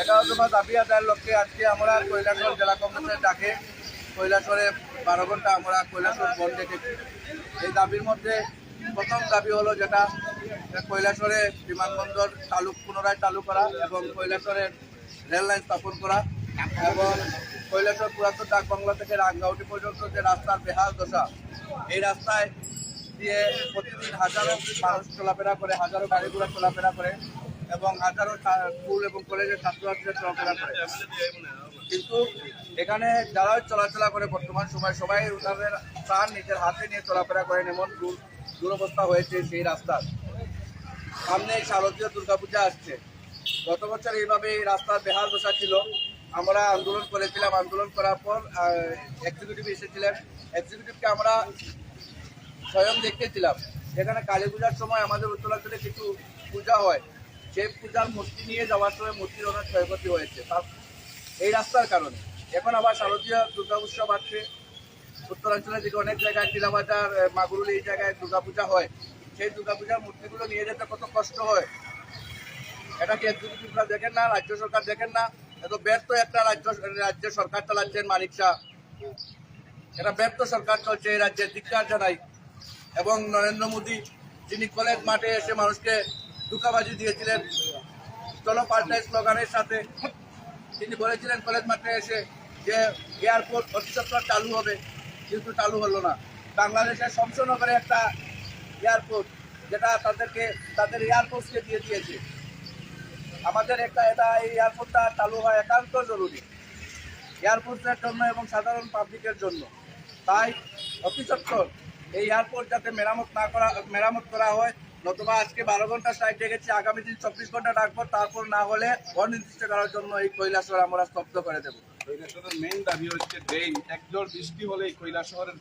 এটা তোমার দাবি আদায়ের লক্ষ্যে আজকে আমরা কৈলাসর জেলা কংগ্রেসের ডাকে কৈলাসরে বারো ঘণ্টা আমরা কৈলাসর বন্ধ ডেকেছি এই দাবির মধ্যে প্রথম দাবি হলো যেটা কৈলাসরে বিমানবন্দর চালু, পুনরায় চালু করা এবং কৈলাসরের রেল লাইন স্থাপন করা এবং কৈলাসর পুরাতন ডাক বাংলা থেকে রাঙ্গাউটি পর্যন্ত যে রাস্তার বেহাল দশা, এই রাস্তায় দিয়ে প্রতিদিন হাজারো মানুষ চলাফেরা করে, হাজারো গাড়ি ঘোড়া চলাফেরা করে। এবং ছা- স্কুল এবং কলেজের ছাত্রছাত্রীরা চলাফেরা করে। কিন্তু এখানে যারা চলাচলা করে বর্তমান সময়, সবাই তাদের প্রাণ নিজের হাতে নিয়ে চলাফেরা করেন এমন দূর দুরবস্থা হয়েছে সেই রাস্তার সামনে শারদীয় দুর্গাপূজা আসছে। গত বছর এইভাবে এই রাস্তার বেহাল দশা ছিল। আমরা আন্দোলন করেছিলাম। আন্দোলন করার পর এক্সিকিউটিভ এসেছিলেন। এক্সিকিউটিভকে আমরা স্বয়ং দেখেছিলাম। যেখানে কালী পূজার সময় আমাদের উত্তরাঞ্চলে কিছু পূজা হয়। সেই পূজার মূর্তি নিয়ে যাওয়ার সময় মূর্তির অনেক ক্ষয়ক্ষতি হয়েছে। তার এই রাস্তার কারণে। এখন আবার শারদীয় দুর্গা উৎসব আছে উত্তরাঞ্চলের দিকে অনেক জায়গায় টিলাবাজার মাগুরুল এই জায়গায় দুর্গাপূজা হয়। সেই দুর্গাপূজার মূর্তিগুলো নিয়ে যেতে কত কষ্ট হয়। এটা কি এক্সিকিউটিভরা দেখেন না? রাজ্য সরকার দেখেন না? এত ব্যর্থ একটা রাজ্য রাজ্য সরকার চালাচ্ছেন মানিক শাহ। এটা ব্যর্থ সরকার চলছে এই রাজ্যের ধিক্কার জানাই। এবং নরেন্দ্র মোদী, যিনি কলেজ মাঠে এসে মানুষকে দুকাবাজি দিয়েছিলেন। চলো স্লোগানের সাথে তিনি বলেছিলেন, কলেজ মাঠে এসে যে এয়ারপোর্ট অতি সত্তর চালু হবে, কিন্তু চালু হলো না। বাংলাদেশের শমশনগরে একটা এয়ারপোর্ট, যেটা তাদেরকে, তাদের এয়ারফোর্সকে দিয়ে দিয়েছে। আমাদের একটা এটা, এই এয়ারপোর্টটা চালু হয় একান্ত জরুরি। এয়ারপোর্টের জন্য এবং সাধারণ পাবলিকের জন্য। তাই অতি এই এয়ারপোর্ট যাতে মেরামত না করা, মেরামত করা হয় নতুবা আজকে বারো ঘণ্টা স্ট্রাইক ডেকেছি আগামী দিন চব্বিশ ঘণ্টা ডাকবো তারপর না হলে অনির্দিষ্ট করার জন্য এই কৈলাসর আমরা স্তব্ধ করে দেবো। কৈলাসহরের মেইন দাবি হচ্ছে ড্রেন একজোর বৃষ্টি হলেই কৈলাসহরের